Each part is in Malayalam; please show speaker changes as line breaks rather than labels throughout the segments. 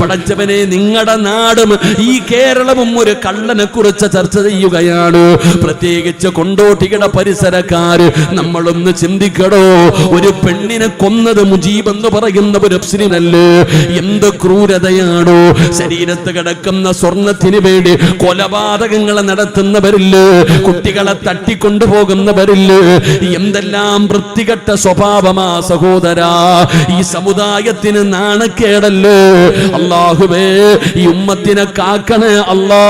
പടച്ചവനെ നിങ്ങളുടെ നാടും ഈ കേരളവും ഒരു കള്ളനെ കുറിച്ച് ചർച്ച ചെയ്യുകയാണ്. പ്രത്യേകിച്ച് കൊണ്ടോട്ടിയുടെ പരിസരക്കാര് നമ്മളൊന്ന് ചിന്തിക്കടോ ഒരു പെണ്ണിനെ കൊന്നത് മുജീബ് എന്ന് പറയുന്ന ഒരു അപ്സിനല്ലേ എന്ത് ക്രൂരതയാണോ? ശരീരത്ത് കിടക്കുന്ന സ്വർണത്തിന് വേണ്ടി കൊലപാതകങ്ങളെ നടത്തുന്നവരില്ലേ? കുട്ടികളെ തട്ടിക്കൊണ്ടുപോകുന്നവരില്ലേ? എന്തെല്ലാം വൃത്തികെട്ട സ്വഭാവമാ സഹോദരാ ഈ സമുദായത്തിന് നാണക്കേടല്ലേ? അള്ളാഹുവേ ഈ ഉമ്മത്തിനെ കാക്കണേ അല്ലാ.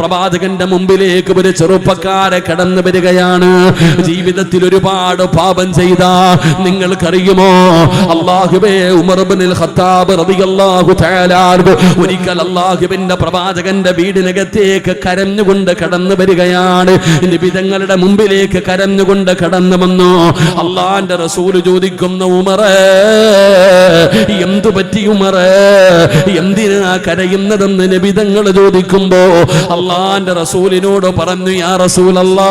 പ്രവാചകന്റെ മുമ്പിലേക്ക് ഒരു ചെറുപ്പക്കാരെ കടന്നു വരികയാണ്. ജീവിതത്തിൽ ഒരുപാട് പാപം ചെയ്ത നിങ്ങൾക്കറിയുമോ? അള്ളാഹുബേ ഉമർബിനിൽ ഖത്താബ് റബിയല്ലാഹു ഒരിക്കൽ അള്ളാഹുവിന്റെ പ്രവാചകന്റെ വീടിനകത്തേക്ക് കരഞ്ഞുകൊണ്ട് കടന്നു വരികയാണ്. നിബിതങ്ങളുടെ മുമ്പിലേക്ക് കരഞ്ഞുകൊണ്ട് കടന്നു വന്നു. അള്ളാന്റെ റസൂൽ ചോദിക്കുന്ന ഉമറേ എന്തു പറ്റി ഉമറേ? എന്തിനാ കരയുന്നതെന്ന് നബിതങ്ങൾ ചോദിക്കുമ്പോ അള്ളാന്റെ റസൂലിനോട് പറഞ്ഞു യാ റസൂലല്ലാ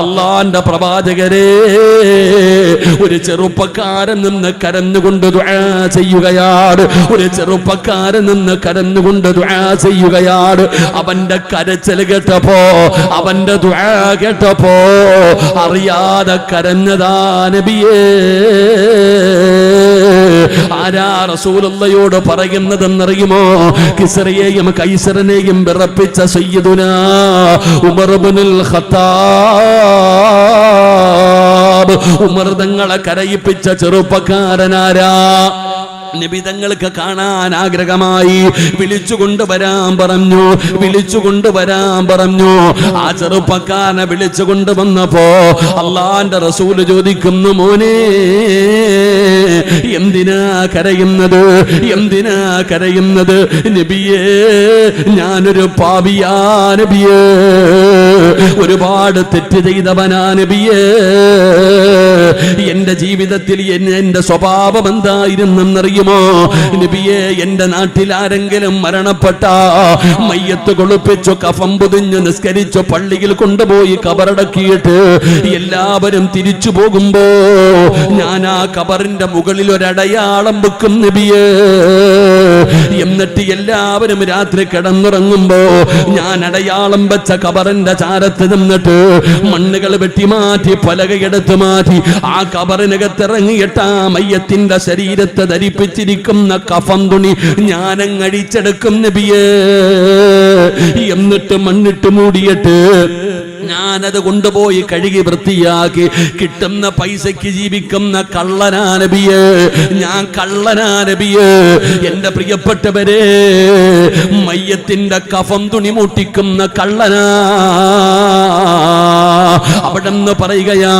അള്ളാന്റെ പ്രവാചകരെ ഒരു ചെറുപ്പക്കാരൻ നിന്ന് കരഞ്ഞുകൊണ്ട് ചെയ്യുകയാണ്. ഒരു ചെറുപ്പക്കാരൻ നിന്ന് കരഞ്ഞുകൊണ്ട് ചെയ്യുകയാണ്. അവന്റെ കരച്ചൽ കേട്ടപ്പോ അവന്റെ ദുആ കേട്ടപ്പോ അറിയാതെ കരഞ്ഞതാ നബിയേ. ആരാ റസൂലുള്ളയോട് പറയുന്നതെന്നറിയുമോ? കിസറയെയും കൈസറിനെയും വിറപ്പിച്ച സയ്യിദുന ഉമർ ഇബ്നുൽ ഖത്താബ് ഉമർ തങ്ങളെ കരയിപ്പിച്ച ചെറുപ്പക്കാരനാരാ? നിബിതങ്ങൾക്ക് കാണാൻ ആഗ്രഹമായി. വിളിച്ചുകൊണ്ട് കൊണ്ടുവരാൻ പറഞ്ഞു. വിളിച്ചുകൊണ്ട് കൊണ്ടുവരാൻ പറഞ്ഞു. ആ ചെറുപ്പക്കാരനെ വിളിച്ചുകൊണ്ട് കൊണ്ടുവന്നപ്പോ അള്ളാന്റെ റസൂൽ ചോദിക്കുന്നു മോനെ എന്തിനാ കരയുന്നത്? എന്തിനാ കരയുന്നത്? നബിയേ ഞാനൊരു പാപിയാ നബിയേ. ഒരുപാട് തെറ്റ് ചെയ്തവനാ നബിയേ. എന്റെ ജീവിതത്തിൽ എന്റെ സ്വഭാവം എന്തായിരുന്നെന്നറിയുമോ നബിയെ എന്റെ നാട്ടിൽ ആരെങ്കിലും മരണപ്പെട്ട? മയ്യത്ത് കൊളുപ്പിച്ചു കഫം പൊതിഞ്ഞു നിസ്കരിച്ചു പള്ളിയിൽ കൊണ്ടുപോയി കബറടക്കിയിട്ട് എല്ലാവരും തിരിച്ചു പോകുമ്പോ ഞാൻ ആ കബറിന്റെ മുകളിൽ ഒരടയാളം വെക്കും നബിയേ. എന്നിട്ട് എല്ലാവരും രാത്രി കിടന്നുറങ്ങുമ്പോ ഞാൻ അടയാളം വെച്ച കബറിന്റെ ചാരത്ത് നിന്നിട്ട് മണ്ണുകൾ വെട്ടിമാറ്റി പലകയെടുത്ത് മാറ്റി ആ കബറിനകത്തിറങ്ങിയിട്ട് ആ മയ്യത്തിന്റെ ശരീരത്തെ ധരിപ്പിച്ചിരിക്കുന്ന കഫം തുണി ഞാനങ്ങടിച്ചെടുക്കും നബിയേ. എന്നിട്ട് മണ്ണിട്ട് മൂടിയിട്ട് ഞാനത് കൊണ്ടുപോയി കഴുകി വൃത്തിയാക്കി. കിട്ടുന്ന പൈസയ്ക്ക് ജീവിക്കുന്ന കള്ളനാനബിയ ഞാൻ കള്ളനാനബിയ. എന്റെ പ്രിയപ്പെട്ടവരെ മയ്യത്തിന്റെ കഫം തുണി മുട്ടിക്കുന്ന കള്ളനാ. അവിടെന്ന് പറയുകയാ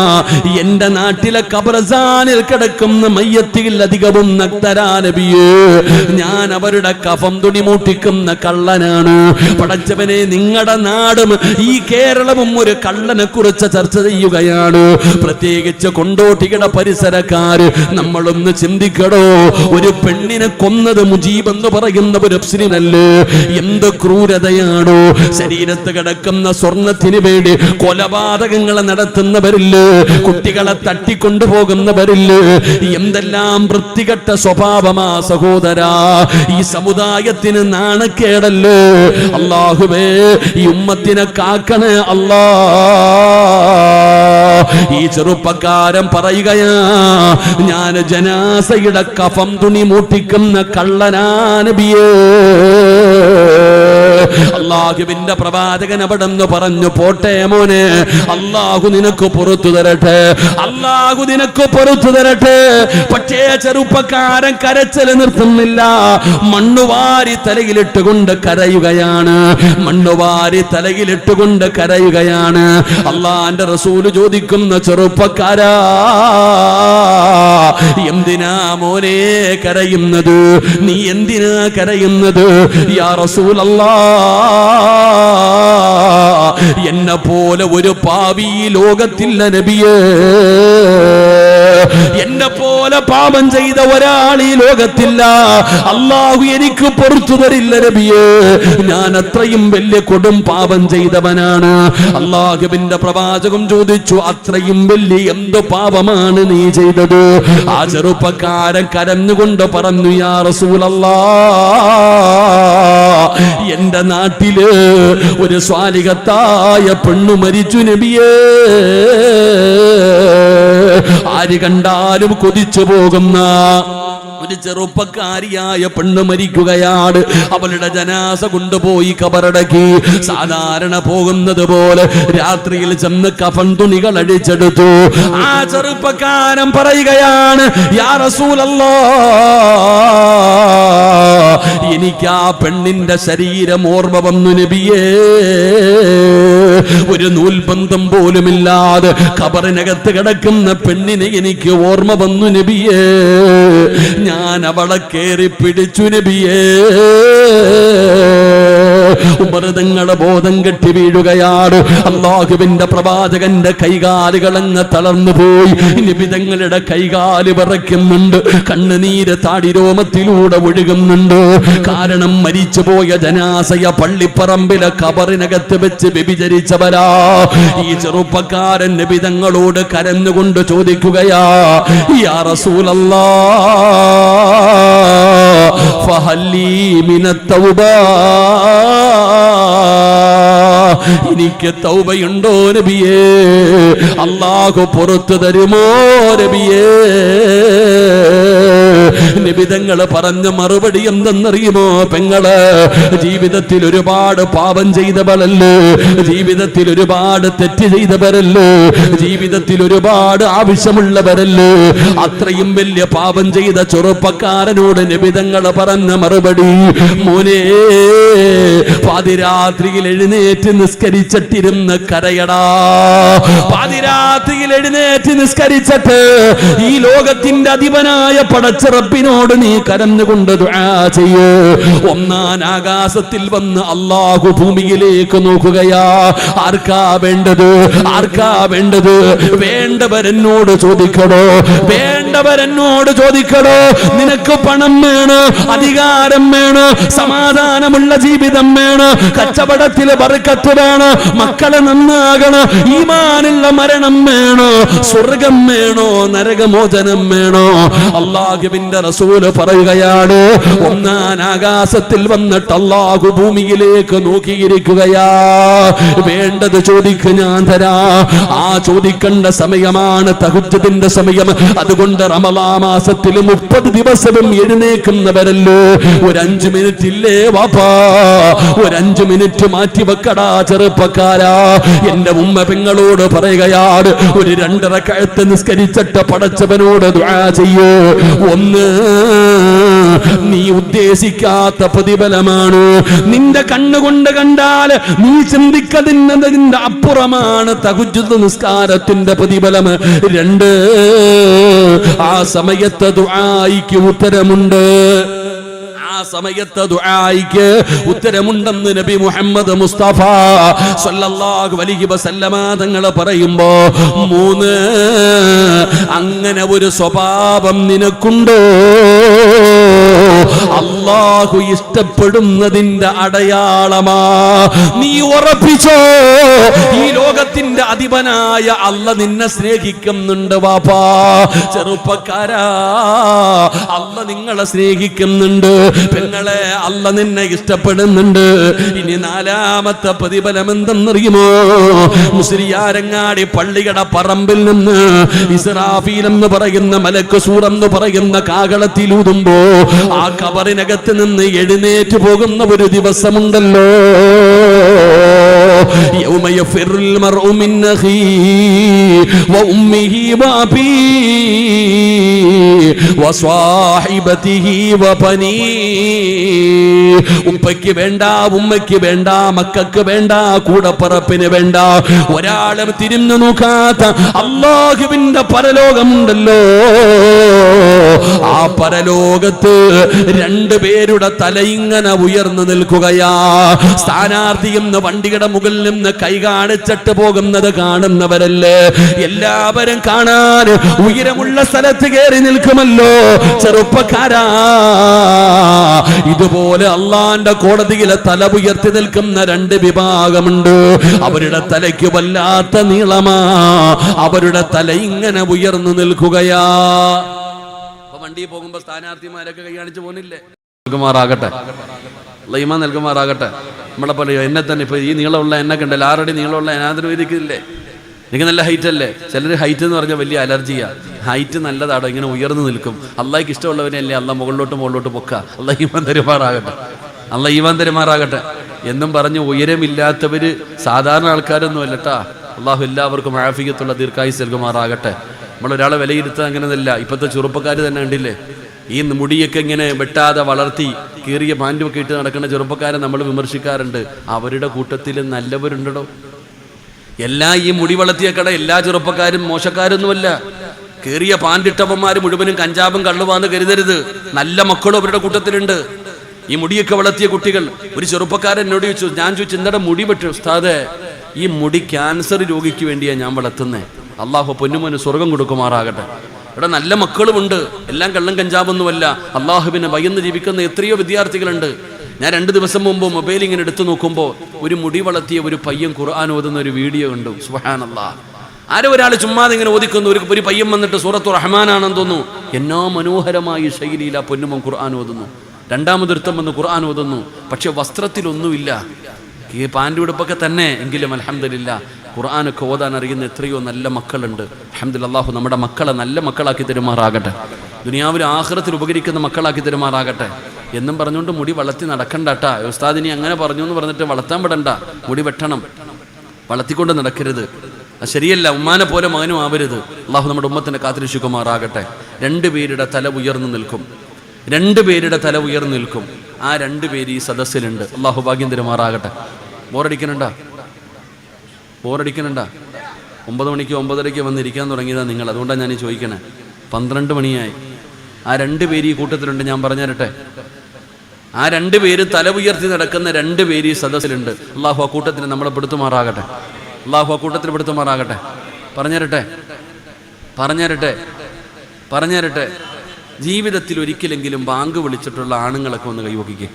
എന്റെ നാട്ടിലെ കബറസാനിൽ കിടക്കുന്ന മയ്യത്തിൽ അധികവും നക്തരാനബിയേ ഞാൻ അവരുടെ കഫം തുണി മൂട്ടിക്കുന്ന കള്ളനാണ്. പടച്ചവനെ നിങ്ങളുടെ നാടും ഈ കേരളവും ഒരു കള്ളനെ കുറിച്ച് ചർച്ച ചെയ്യുകയാണ്. പ്രത്യേകിച്ച് കൊണ്ടോട്ടിയുടെ പരിസരക്കാര് നമ്മളൊന്ന് ചിന്തിക്കടോ ഒരു പെണ്ണിനെ കൊന്നത് മുജീബ് എന്ന് പറയുന്ന ഒരു അപ്സിനല്ലേ എന്ത് ക്രൂരതയാണോ? ശരീരത്ത് കിടക്കുന്ന സ്വർണത്തിന് വേണ്ടി കൊലപാതകങ്ങൾ നടത്തുന്നവരില്ലേ? കുട്ടികളെ തട്ടിക്കൊണ്ടുപോകുന്നവരില്ലേ? എന്തെല്ലാം വൃത്തികെട്ട സ്വഭാവമാ സഹോദര ഈ സമുദായത്തിന് നാണക്കേടല്ലേ? അള്ളാഹുവേ ഈ ഉമ്മത്തിനെ കാക്കണേ ഈ ചെറുപ്പക്കാരൻ പറയുകയാ ഞാൻ ജനാസയുടെ കഫം തുണി മൂട്ടിക്കുന്ന കള്ളനാനബിയേ അള്ളാഹുവിന്റെ പ്രവാചകൻ അവിടെ നിന്ന് പറഞ്ഞു പോട്ടെ മോനെ അള്ളാഹു നിനക്ക് പുറത്തു തരട്ടെ അള്ളാഹു നിനക്ക് പുറത്തു തരട്ടെ. പക്ഷേ ചെറുപ്പക്കാരൻ കരച്ചൽ നിർത്തുന്നില്ല. മണ്ണുവാരി തലയിലിട്ടുകൊണ്ട് കരയുകയാണ്. മണ്ണുവാരി തലയിലിട്ടുകൊണ്ട് കരയുകയാണ്. അള്ളാന്റെ റസൂൽ ചോദിക്കുന്ന ചെറുപ്പക്കാരാ എന്തിനാ മോനെ കരയുന്നത്? നീ എന്തിനാ കരയുന്നത്? യാ റസൂൽ എന്നെ പോലെ ഒരു പാവി ലോകത്തില്ല നബിയേ. എന്നെ പാപം ചെയ്ത ഒരാൾ ഈ ലോകത്തില്ല. അള്ളാഹു എനിക്ക് പുറത്തു തരില്ല നബിയേ. ഞാൻ അത്രയും വലിയ കൊടും പാപം ചെയ്തവനാണ്. അള്ളാഹുവിന്റെ പ്രവാചകം ചോദിച്ചു അത്രയും വലിയ എന്ത് പാപമാണ് നീ ചെയ്തത്? ആ ചെറുപ്പക്കാരൻ കരഞ്ഞുകൊണ്ട് പറഞ്ഞു യാ റസൂലല്ലാ എന്റെ നാട്ടിൽ ഒരു സ്വാലികത്തായ പെണ്ണു മരിച്ചു നബിയേ. ആര് കണ്ടാലും കൊതിച്ചു പോകുന്ന ഒരു ചെറുപ്പക്കാരിയായ പെണ്ണ് മരിക്കുകയാണ്. അവളുടെ ജനാസ കൊണ്ടുപോയി കബറടക്കി. സാധാരണ പോകുന്നത് പോലെ രാത്രിയിൽ ചെന്ന് കഫൻ തുണികൾ അടിച്ചെടുത്തു ആ ചെറുപ്പക്കാരൻ പറയുകയാണ് എനിക്ക് ആ പെണ്ണിന്റെ ശരീരം ഓർമ്മ വന്നു നബിയേ. ഒരു നൂൽബന്ധം പോലുമില്ലാതെ കബറിനകത്ത് കിടക്കുന്ന പെണ്ണിനെ എനിക്ക് ഓർമ്മ വന്നു നബിയേ. ഞാൻ അവളെ കയറി പിടിച്ചു നബിയേ. ഉമൃതങ്ങളെ ബോധം കെട്ടി വീഴുകയാണ്. അള്ളാഹുവിന്റെ പ്രവാചകന്റെ കൈകാലുകളങ്ങ് തളർന്നു പോയി. നിബിതങ്ങളുടെ കൈകാൽ വിറയ്ക്കുന്നുണ്ട്. കണ്ണുനീര് താടിരോമത്തിലൂടെ ഒഴുകുന്നുണ്ട്. കാരണം മരിച്ചുപോയ ജനാസയ പള്ളിപ്പറമ്പിലെ കബറിനകത്ത് വെച്ച് വ്യഭിചരിച്ചവരാ. ഈ ചെറുപ്പക്കാരൻ നിബിതങ്ങളോട് കരഞ്ഞുകൊണ്ട് ചോദിക്കുകയാ യാ റസൂലല്ലാ ഫഹല്ലി മിനത്തൗബാ. എനിക്ക് തൗബയുണ്ടോ നബിയേ? അള്ളാഹു പുറത്തു തരുമോ നബിയേ? നിബിതങ്ങൾ പറഞ്ഞ മറുപടി എന്തെന്നറിയുമോ പെങ്ങൾ? ജീവിതത്തിൽ ഒരുപാട് പാപം ചെയ്തവളല്ലേ ജീവിതത്തിൽ ഒരുപാട് തെറ്റ് ചെയ്തവരല്ലേ? ജീവിതത്തിൽ ഒരുപാട് ആവശ്യമുള്ളവരല്ലേ? അത്രയും വലിയ പാപം ചെയ്ത ചെറുപ്പക്കാരനോട് നിബിതങ്ങൾ പറഞ്ഞ മറുപടി മോനെ പാതിരാത്രിയിൽ എഴുന്നേറ്റ് നിസ്കരിച്ചിട്ടിരുന്ന് കരയടാ. പാതിരാത്രിയിൽ എഴുന്നേറ്റ് നിസ്കരിച്ചിട്ട് ഈ ലോകത്തിന്റെ അധിപനായ പടച്ചിറപ്പിനോട് നീ കരഞ്ഞുകൊണ്ട് ചെയ്യൂ. ഒന്നാം ആകാശത്തിൽ വന്ന് അള്ളാഹു ഭൂമിയിലേക്ക് നോക്കുകയാ. ആർക്കാ വേണ്ടത്? ആർക്കാ വേണ്ടത്? വേണ്ടവരെന്നോട് ചോദിക്കടോ വേണ്ടവരെന്നോട് ചോദിക്കടോ നിനക്ക് പണം വേണോ അധികാരം വേണോ സമാധാനമുള്ള ജീവിതം വേണോ കച്ചവടത്തിലെ വറുക്കത്ത് വേണോ മക്കളെ നന്നാകണോ ഈമാനുള്ള മരണം വേണോ സ്വർഗം വേണോ നരകമോചനം വേണോ? അള്ളാഹുവിന്റെ റസൂൽ പറയുകയാണ് ഒന്നാൻ ആകാശത്തിൽ വന്നിട്ട് അള്ളാഹു ഭൂമിയിലേക്ക് നോക്കിയിരിക്കുകയാ. വേണ്ടത് ചോദിക്ക് ഞാൻ തരാ. ആ ചോദിക്കേണ്ട സമയമാണ് തഹുജത്തിന്റെ സമയം. അതുകൊണ്ട് റമലാ മാസത്തിൽ മുപ്പത് ദിവസവും എഴുന്നേക്കുന്നവരല്ലോ. ഒരു മിനിറ്റ് ഇല്ലേ വാപ്പാ? ഒരു മിനിറ്റ് മാറ്റി വെക്കടാ ചെറുപ്പക്കാരാ. എന്റെ ഉമ്മ പെങ്ങളോട് പറയുകയാണ് ഒരു രണ്ടര കഴുത്ത് നിസ്കരിച്ചിട്ട് പടച്ചവനോട് ദുആ ചെയ്യൂ. ഒന്ന് നീ ഉദ്ദേശിക്കാത്ത പ്രതിഫലമാണ്? നിന്റെ കണ്ണുകൊണ്ട് കണ്ടാൽ നീ ചിന്തിക്കതിന്നതിന്റെ അപ്പുറമാണ് തകുജുദ് നിസ്കാരത്തിന്റെ പ്രതിഫലം. രണ്ട് ആ സമയത്ത് ദുആയിക്ക് ഉത്തരമുണ്ട്. ആ സമയത്ത് ദുആയിക്ക് ഉത്തരമുണ്ടെന്ന് നബി മുഹമ്മദ് മുസ്തഫ സല്ലല്ലാഹു അലൈഹി വസല്ലമ തങ്ങൾ പറയുമ്പോ മൂന്ന് അങ്ങനെ ഒരു സ്വഭാവം നിനക്കുണ്ടോ? അള്ളാഹു ഇഷ്ടപ്പെടുന്നതിന്റെ അടയാളമാ. നീ ഉറപ്പിച്ചോ? ഈ ലോകത്തിന്റെ അധിപനായ അല്ല നിന്നെ സ്നേഹിക്കുന്നുണ്ട് വാപ്പാ. ചെറുപ്പക്കാരാ. അല്ല നിങ്ങളെ സ്നേഹിക്കുന്നുണ്ട്. പെങ്ങളെ അല്ല നിന്നെ ഇഷ്ടപ്പെടുന്നുണ്ട്. ഇനി നാലാമത്തെ പ്രതിഫലം എന്തെന്നറിയുമോ മുസ്ലിയാരങ്ങാടി പള്ളിയുടെ പറമ്പിൽ നിന്ന് ഇസ്രാഫീൽ എന്ന് പറയുന്ന മലക്ക് എന്ന് പറയുന്ന കാകളത്തിലൂതുമ്പോ ആ കബറിനകത്ത് നിന്ന് എഴുന്നേറ്റ് പോകുന്ന ഒരു ദിവസമുണ്ടല്ലോ. യൗമ യഫിറുൽ മർഉ മിൻ അഖീ വ ഉമ്മിഹി വഅബീ വസ്വാഹിബതിഹി ഉപ്പയ്ക്ക് വേണ്ട ഉമ്മയ്ക്ക് വേണ്ട മക്കൾക്ക് വേണ്ട കൂടപ്പറപ്പിന് വേണ്ട. ഒരാളും തിരിഞ്ഞു നോക്കാത്ത അള്ളാഹുവിന്റെ പരലോകമുണ്ടല്ലോ. ആ പരലോകത്ത് രണ്ടുപേരുടെ ഇങ്ങനെ ഉയർന്നു നിൽക്കുകയാ. സ്ഥാനാർത്ഥി എന്ന് വണ്ടിയുടെ മുകൾ നിന്ന് കൈ കാണിച്ചിട്ട് പോകുന്നത് കാണുന്നവരല്ലേ? എല്ലാവരും കാണാൻ ഉയരമുള്ള സ്ഥലത്ത് കയറി നിൽക്കുമല്ലോ ചെറുപ്പക്കാരാ. ഇതുപോലെ അള്ളാന്റെ കോടതിയിലെ തല ഉയർത്തി നിൽക്കുന്ന രണ്ട് വിഭാഗമുണ്ട്. അവരുടെ തലയ്ക്ക് വല്ലാത്ത നീളമാ. അവരുടെ തല ഇങ്ങനെ ഉയർന്നു നിൽക്കുകയാ. വണ്ടിയിൽ പോകുമ്പോ സ്ഥാനാർത്ഥിമാരൊക്കെ കൈ കാണിച്ചു പോകുന്നില്ലേ നൽകുമാറാകട്ടെ. ലൈമ നൽകുമാറാകട്ടെ. നമ്മളെ പോലെ എന്നെ തന്നെ ഇപ്പൊ ഈ നീളമുള്ള എന്നെ കണ്ടല്ലോ? ആറടി നീളമുള്ള എന്നാതിനും ഇരിക്കില്ലേ എനിക്ക് നല്ല ഹൈറ്റ് അല്ലേ? ചിലർ ഹൈറ്റ് എന്ന് പറഞ്ഞാൽ വലിയ അലർജിയാ ഹൈറ്റ് നല്ലതാടോ ഇങ്ങനെ ഉയർന്നു നിൽക്കും. അള്ളാഹിക്ക് ഇഷ്ടമുള്ളവനെയല്ലേ അല്ല? മുകളിലോട്ട് മുകളിലോട്ട് പൊക്ക. അല്ല ഈമാൻ തരുമാറാകട്ടെ. അല്ല ഈമാൻ തരുമാറാകട്ടെ. എന്നും പറഞ്ഞ് ഉയരമില്ലാത്തവര് സാധാരണ ആൾക്കാരൊന്നും അല്ലട്ടാ അള്ളാഹു എല്ലാവർക്കും ആഫിക്കത്തുള്ള ദീർഘായുസ് നൽകുമാറാകട്ടെ. നമ്മൾ ഒരാളെ വിലയിരുത്താൻ അങ്ങനെയല്ല ഇപ്പോഴത്തെ ചെറുപ്പക്കാർ തന്നെ കണ്ടില്ലേ? ഈ മുടിയൊക്കെ ഇങ്ങനെ വെട്ടാതെ വളർത്തി കീറിയ പാന്റുമൊക്കെ ഇട്ട് നടക്കുന്ന ചെറുപ്പക്കാരെ നമ്മൾ വിമർശിക്കാറുണ്ട്. അവരുടെ കൂട്ടത്തിൽ നല്ലവരുണ്ടോ എല്ലാ ഈ മുടി വളർത്തിയ കട എല്ലാ ചെറുപ്പക്കാരും മോശക്കാരൊന്നുമല്ല. കീറിയ പാൻഡിട്ടപ്പന്മാർ മുഴുവനും കഞ്ചാബും കള്ളുവാന്ന് കരുതരുത്. നല്ല മക്കളും അവരുടെ കൂട്ടത്തിലുണ്ട്. ഈ മുടിയൊക്കെ വളർത്തിയ കുട്ടികൾ ഒരു ചെറുപ്പക്കാരൻ എന്നോട് ചോദിച്ചു ഞാൻ ചോദിച്ചു എന്താ മുടി പറ്റും ഉസ്താദെ ഈ മുടി ക്യാൻസർ രോഗിക്ക് വേണ്ടിയാണ് ഞാൻ വളർത്തുന്നത് അള്ളാഹു പൊന്നുമോന് സ്വർഗം കൊടുക്കുമാറാകട്ടെ. ഇവിടെ നല്ല മക്കളുമുണ്ട്. എല്ലാം കള്ളം കഞ്ചാവൊന്നുമല്ല. അള്ളാഹുവിനെ ഭയന്ന് ജീവിക്കുന്ന എത്രയോ വിദ്യാർത്ഥികളുണ്ട്. ഞാൻ രണ്ട് ദിവസം മുമ്പ് മൊബൈൽ ഇങ്ങനെ എടുത്തു നോക്കുമ്പോൾ ഒരു മുടി വളർത്തിയ ഒരു പയ്യൻ ഖുർആൻ ഓതുന്ന ഒരു വീഡിയോ കണ്ടു. സുഹാനല്ലാ ആരോ ഒരാൾ ചുമ്മാതെ ഇങ്ങനെ ഓദിക്കുന്നു ഒരു ഒരു പയ്യൻ വന്നിട്ട് സൂറത്തു റഹ്മാനാണെന്ന് തോന്നുന്നു. എന്നോ മനോഹരമായ ശൈലിയിൽ ആ പൊന്നുമൻ ഖുർആൻ ഓതുന്നു. രണ്ടാമതൊരുത്തം വന്ന് ഖുർആൻ ഓതുന്നു. പക്ഷെ വസ്ത്രത്തിലൊന്നുമില്ല. ഈ പാന്റെ ഉടുപ്പൊക്കെ തന്നെ. എങ്കിലും അലഹമില്ല ഖുർആാനൊക്കെ ഓതാൻ അറിയുന്ന എത്രയോ നല്ല മക്കളുണ്ട്. അഹമ്മദ് അള്ളാഹു നമ്മുടെ മക്കളെ നല്ല മക്കളാക്കി തരുമാറാകട്ടെ. ദുനിയാവിൽ ആഹ്റത്തിൽ ഉപകരിക്കുന്ന മക്കളാക്കി തരുമാറാകട്ടെ. എന്നും പറഞ്ഞുകൊണ്ട് മുടി വളർത്തി നടക്കണ്ടട്ടാ ഉസ്താദിനി അങ്ങനെ പറഞ്ഞു എന്ന് പറഞ്ഞിട്ട് വളർത്താൻ വിടണ്ട. മുടി വെട്ടണം. വളർത്തിക്കൊണ്ട് നടക്കരുത്. ശരിയല്ല ഉമ്മാനെ പോലെ മകനും ആവരുത്. അള്ളാഹു നമ്മുടെ ഉമ്മത്തിന്റെ കാത്തിരിശുക്കുമാറാകട്ടെ രണ്ട് പേരുടെ തല ഉയർന്നു നിൽക്കും. രണ്ട് പേരുടെ തല ഉയർന്നു നിൽക്കും. ആ രണ്ട് പേര് ഈ സദസ്സിലുണ്ട്. അള്ളാഹു ഭാഗ്യം തരുമാറാകട്ടെ. ബോറടിക്കണുണ്ടാ? ബോറടിക്കണുണ്ടാ? ഒമ്പത് മണിക്ക് ഒമ്പതരയ്ക്ക് വന്നിരിക്കാൻ തുടങ്ങിയതാണ് നിങ്ങൾ. അതുകൊണ്ടാണ് ഞാൻ ചോദിക്കണേ. പന്ത്രണ്ട് മണിയായി. ആ രണ്ട് പേര് ഈ കൂട്ടത്തിലുണ്ട് ഞാൻ പറഞ്ഞുതരട്ടെ. ആ രണ്ട് പേര് തല ഉയർത്തി നടക്കുന്ന രണ്ട് പേര് ഈ സദസ്സിലുണ്ട്. അള്ളാഹു ആ കൂട്ടത്തിന് നമ്മളെ പെടുത്തുമാറാകട്ടെ. അള്ളാഹു ആ കൂട്ടത്തിൽ പെടുത്തുമാറാകട്ടെ. പറഞ്ഞുതരട്ടെ. പറഞ്ഞുതരട്ടെ. പറഞ്ഞുതരട്ടെ. ജീവിതത്തിൽ ഒരിക്കലെങ്കിലും ബാങ്ക് വിളിച്ചിട്ടുള്ള ആണുങ്ങളൊക്കെ ഒന്ന് കൈവക്കിക്കേ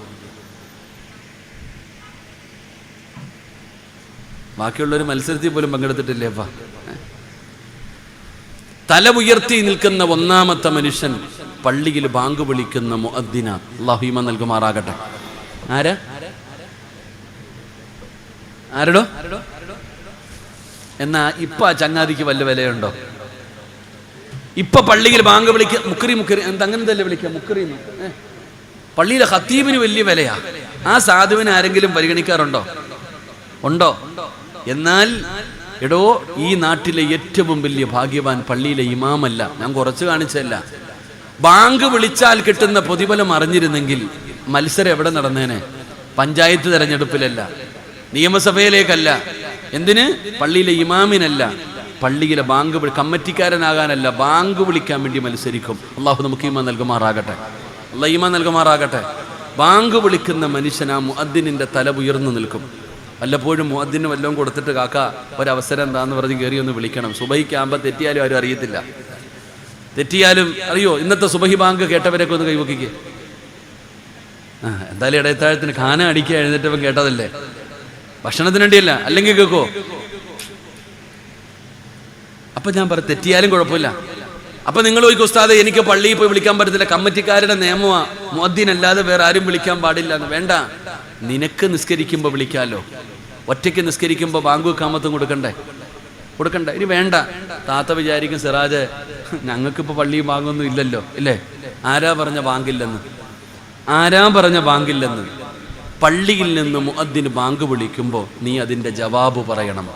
ബാക്കിയുള്ളൊരു മത്സരത്തിൽ പോലും പങ്കെടുത്തിട്ടില്ലേ അപ്പ? തല ഉയർത്തി നിൽക്കുന്ന ഒന്നാമത്തെ മനുഷ്യൻ പള്ളിയിൽ ബാങ്ക് വിളിക്കുന്ന മുഅദ്ദിന. അള്ളാഹുമ നൽകുമാറാകട്ടെ. ആരാ? ആരടോ? എന്നാ ഇപ്പൊ ആ ചങ്ങാതിക്ക് വല്ല വിലയുണ്ടോ? ഇപ്പൊ പള്ളിയിൽ ബാങ്ക് വിളിക്ക മുക്കറി മുക്കറി എന്താ അങ്ങനത്തെ വിളിക്കുക മുക്കറി പള്ളിയിലെ ഹത്തീബിന് വലിയ വിലയാ. ആ സാധുവിനെ ആരെങ്കിലും പരിഗണിക്കാറുണ്ടോ? ഉണ്ടോ? എന്നാൽ എടോ ഈ നാട്ടിലെ ഏറ്റവും വലിയ ഭാഗ്യവാൻ പള്ളിയിലെ ഇമാമല്ല. ഞാൻ കുറച്ച് കാണിച്ചല്ല ബാങ്ക് വിളിച്ചാൽ കിട്ടുന്ന പ്രതിഫലം അറിഞ്ഞിരുന്നെങ്കിൽ മത്സരം എവിടെ നടന്നേനെ? പഞ്ചായത്ത് തെരഞ്ഞെടുപ്പിലല്ല. നിയമസഭയിലേക്കല്ല. എന്തിന്? പള്ളിയിലെ ഇമാമിനല്ല. പള്ളിയിലെ ബാങ്ക് കമ്മറ്റിക്കാരനാകാനല്ല. ബാങ്ക് വിളിക്കാൻ വേണ്ടി മത്സരിക്കും. അള്ളാഹു നമുക്ക് ഈമാൻ നൽകുമാറാകട്ടെ. അള്ളാഹ് ഈമാൻ നൽകുമാറാകട്ടെ. ബാങ്ക് വിളിക്കുന്ന മനുഷ്യനാ മുഅദ്ദിനിന്റെ തല ഉയർന്നു നിൽക്കും. വല്ലപ്പോഴും മുഹദ്ദിന് വല്ലതും കൊടുത്തിട്ട് കാക്ക ഒരവസരം എന്താന്ന് പറഞ്ഞ് കയറി ഒന്ന് വിളിക്കണം. സുബഹിക്കാകുമ്പോൾ തെറ്റിയാലും ആരും അറിയത്തില്ല. തെറ്റിയാലും അറിയോ? ഇന്നത്തെ സുബഹി ബാങ്ക് കേട്ടവരൊക്കെ ഒന്ന് കൈവക്കിക്ക്. ആ എന്തായാലും ഇടയത്താഴത്തിന് ഖാന അടിക്കുക എഴുന്നേറ്റപ്പം കേട്ടതല്ലേ? ഭക്ഷണത്തിന് വേണ്ടിയല്ല അല്ലെങ്കിൽ കേൾക്കോ അപ്പൊ ഞാൻ പറ തെറ്റിയാലും കുഴപ്പമില്ല. അപ്പൊ നിങ്ങൾ ചോദിക്കും ഉസ്താദ് എനിക്ക് പള്ളിയിൽ പോയി വിളിക്കാൻ പറ്റത്തില്ല. കമ്മിറ്റിക്കാരുടെ നിയമമാ. മുഅദ്ദിനല്ലാതെ വേറെ ആരും വിളിക്കാൻ പാടില്ല എന്ന്. വേണ്ട. നിനക്ക് നിസ്കരിക്കുമ്പോൾ വിളിക്കാലോ. ഒറ്റയ്ക്ക് നിസ്കരിക്കുമ്പോൾ ബാങ്ക് കാമത്തും കൊടുക്കണ്ടേ? കൊടുക്കണ്ടേ. ഇനി വേണ്ട. താത്ത വിചാരിക്കും സിറാജ് ഞങ്ങൾക്കിപ്പോൾ പള്ളിയും ബാങ്കൊന്നും ഇല്ലല്ലോ ഇല്ലേ? ആരാ പറഞ്ഞ ബാങ്കില്ലെന്ന്? ആരാ പറഞ്ഞ ബാങ്കില്ലെന്ന്? പള്ളിയിൽ നിന്ന് മുഅദ്ദിന് ബാങ്ക് വിളിക്കുമ്പോൾ നീ അതിന്റെ ജവാബ് പറയണം.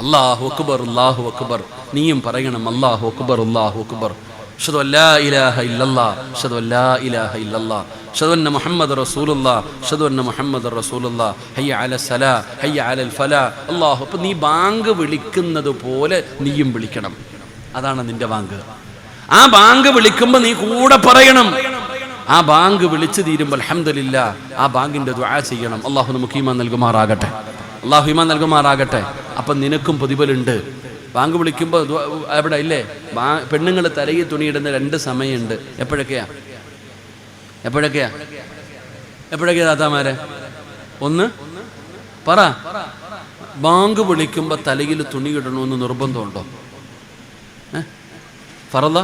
അള്ളാഹു അക്ബർ അള്ളാഹു അക്ബർ. നീയും പറയണം അള്ളാഹു അക്ബർ അള്ളാഹു അക്ബർ. അഷ്ഹദു അല്ലാ ഇലാഹ ഇല്ലല്ലാ അഷ്ഹദു അല്ലാ ഇലാഹ ഇല്ലല്ലാ അന്ന മുഹമ്മദ് അഷ്ഹദു അന്ന മുഹമ്മദ് റസൂലുള്ളാ ഹയ്യ അല സലാ ഹയ്യ അലൽ ഫലാ അല്ലാഹു അപ്പോൾ നീ ബാങ്ക് വിളിക്കുന്നത് പോലെ നീയും വിളിക്കണം. അതാണ് നിന്റെ ബാങ്ക്. ആ ബാങ്ക് വിളിക്കുമ്പോൾ നീ കൂടെ പറയണം. ആ ബാങ്ക് വിളിച്ചു തീരുമ്പോൾ അൽഹംദുലില്ല ആ ബാങ്കിന്റെ ദുആ ചെയ്യണം. അള്ളാഹു നമുക്ക് ഈമാൻ നൽകുമാറാകട്ടെ. അള്ളാഹു ഈമാൻ നൽകുമാറാകട്ടെ. അപ്പൊ നിനക്കും പ്രതിഫലുണ്ട് ബാങ്ക് വിളിക്കുമ്പോൾ അവിടെ ഇല്ലേ? പെണ്ണുങ്ങൾ തലയിൽ തുണിയിടുന്ന രണ്ട് സമയമുണ്ട്. എപ്പോഴൊക്കെയാ? എപ്പോഴൊക്കെയാ? എപ്പോഴൊക്കെയാ താത്താമാരെ? ഒന്ന്? പറ. ബാങ്ക് വിളിക്കുമ്പോൾ തലയിൽ തുണി ഇടണമെന്ന് നിർബന്ധമുണ്ടോ? ഫറദ?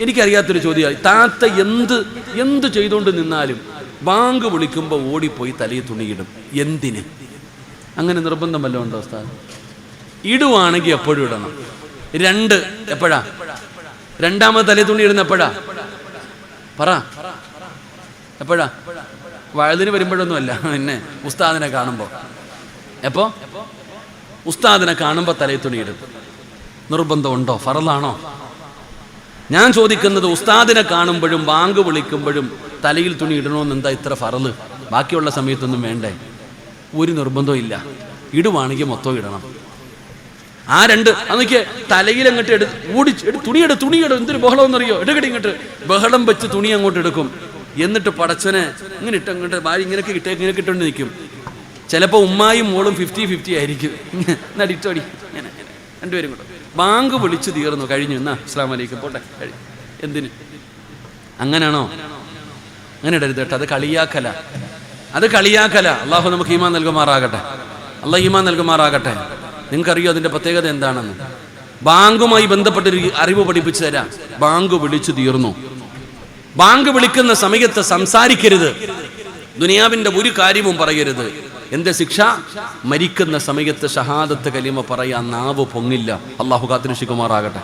എനിക്കറിയാത്തൊരു ചോദ്യമായി. താത്ത എന്ത് എന്ത് ചെയ്തുകൊണ്ട് നിന്നാലും ബാങ്ക് വിളിക്കുമ്പോൾ ഓടിപ്പോയി തലയിൽ തുണിയിടും. എന്തിന്? അങ്ങനെ നിർബന്ധം വല്ലതും ഉണ്ടോ ഉസ്താദ്? ഇടുവാണെങ്കിൽ എപ്പോഴും ഇടണം. രണ്ട് എപ്പോഴാ? രണ്ടാമത് തലേ തുണി ഇടുന്ന എപ്പോഴാ? പറ. എപ്പോഴാ? വഴുതിന് വരുമ്പോഴൊന്നുമല്ല എന്നെ ഉസ്താദിനെ കാണുമ്പോൾ എപ്പോ? ഉസ്താദിനെ കാണുമ്പോൾ തലേ തുണി ഇടും. നിർബന്ധമുണ്ടോ ഫറലാണോ? ഞാൻ ചോദിക്കുന്നത് ഉസ്താദിനെ കാണുമ്പോഴും വാങ്ക് വിളിക്കുമ്പോഴും തലയിൽ തുണി ഇടണമെന്ന് എന്താ ഇത്ര ഫറൽ? ബാക്കിയുള്ള സമയത്തൊന്നും വേണ്ടേ? ഒരു നിർബന്ധവും ഇല്ല. ഇടുവാണെങ്കിൽ മൊത്തം ഇടണം. ആ രണ്ട് അന്നൊക്കെ തലയിൽ അങ്ങോട്ട് എടുത്ത് ഓടി തുണിയെടു തുണിയെടു എന്തൊരു ബഹളം എന്നറിയോ എടുക്കടി ഇങ്ങോട്ട്. ബഹളം വെച്ച് തുണി അങ്ങോട്ട് എടുക്കും. എന്നിട്ട് പടച്ചനെ ഇങ്ങനെ ഇട്ട് അങ്ങോട്ട് ഭാര്യ ഇങ്ങനെയൊക്കെ ഇട്ട് ഇങ്ങനെ ഇട്ടുകൊണ്ട് നിൽക്കും ചിലപ്പോൾ ഉമ്മായും മോളും ഫിഫ്റ്റി ഫിഫ്റ്റി ആയിരിക്കും. എന്നാ ഇട്ടോടി ഇങ്ങനെ. രണ്ടുപേരും കൂടെ. ബാങ്ക് വിളിച്ചു തീർന്നു. കഴിഞ്ഞു. എന്നാ അസ്ലാം വലൈക്കും പോട്ടെ എന്തിന്? അങ്ങനെയാണോ അങ്ങനെ ഇടരുത് കേട്ടോ. അത് കളിയാക്കല. അത് കളിയാക്കല. അള്ളാഹു നമുക്ക് ഈമാൻ നൽകുമാറാകട്ടെ. അള്ളാഹ് ഈമാൻ നൽകുമാറാകട്ടെ. നിങ്ങൾക്കറിയോ അതിന്റെ പ്രത്യേകത എന്താണെന്ന്? ബാങ്കുമായി ബന്ധപ്പെട്ടൊരു അറിവ് പഠിപ്പിച്ചു തരാം. ബാങ്ക് വിളിച്ചു തീർന്നു. ബാങ്ക് വിളിക്കുന്ന സമയത്ത് സംസാരിക്കരുത്. ദുനിയാവിന്റെ ഒരു കാര്യവും പറയരുത്. എന്റെ ശിക്ഷ? മരിക്കുന്ന സമയത്ത് ഷഹാദത്ത് കലിമ പറയാൻ നാവ് പൊങ്ങില്ല. അള്ളാഹു കാത്തിരക്ഷിക്കുമാറാകട്ടെ.